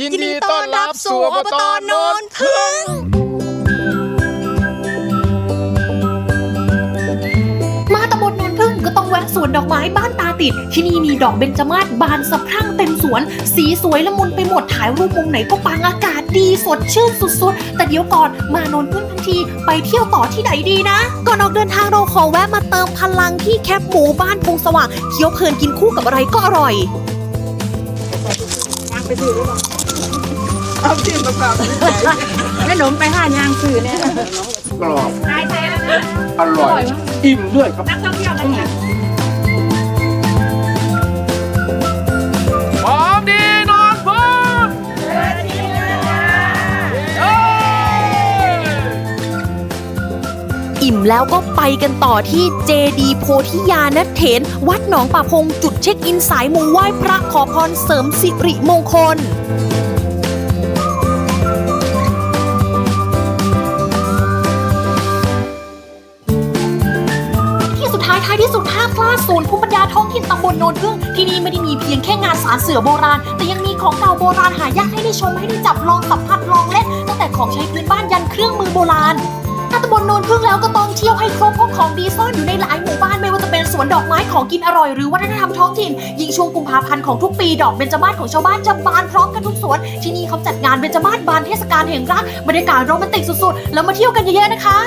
ยินดีต้อนรับสู่อบตโนนพึ่ง มาตำบลนนพึ่งก็ต้องแวะสวนดอกไม้บ้านตาติด ที่นี่มีดอกเบญจมาศบานสะพรั่งเต็มสวน สีสวยละมุนไปหมดถ่ายรูปมุมไหนก็ปังอากาศดีสดชื่นสุดๆ แต่เดี๋ยวก่อนมานนพึ่งทั้งทีไปเที่ยวต่อที่ไหนดีนะ ก่อนออกเดินทางเราขอแวะมาเติมพลังที่แคปหมูบ้านพงสว่างเคี้ยวเพลินกินคู่กับอะไรก็อร่อย เอาจิ้มประกอบแม่หนมไปห้ายางสื่อเนี่ยกรอบอร่อยอิ่มด้วยครับ อิ่มแล้วก็ไปกันต่อที่เจดีโพธิยานเถน วัดหนองป่าพงจุดเช็คอินสายมูไหว้พระขอพรเสริมสิริมงคลที่สุดท้ายท้ายที่สุดห้ามพลาดศูนย์ภูมิปัญญาท้องถิ่นตำบลโนนพึ่งที่นี่ไม่ได้มีเพียงแค่งานสารเสือโบราณ แต่ยังมีของเก่าโบราณหายากให้ได้ชมให้ได้จับลองสัมผัสลองเล่นตั้งแต่ของใช้พื้นบ้านยันเครื่องมือโบราณ แล้วก็ต้องเที่ยวให้ครบพบของดีซ่อนอยู่ในหลายหมู่บ้านไม่ว่าจะเป็นสวนดอกไม้ของกินอร่อยหรือวัฒนธรรมท้องถิ่น ยิ่งช่วงกุมภาพันธ์ของทุกปีดอกเบญจมาศของชาวบ้านจะบานพร้อมกันทุกสวน ที่นี่เขาจัดงานเบญจมาศบานเทศกาลแห่งรักบรรยากาศโรแมนติกสุดๆ แล้วมาเที่ยวกันเยอะๆนะคะ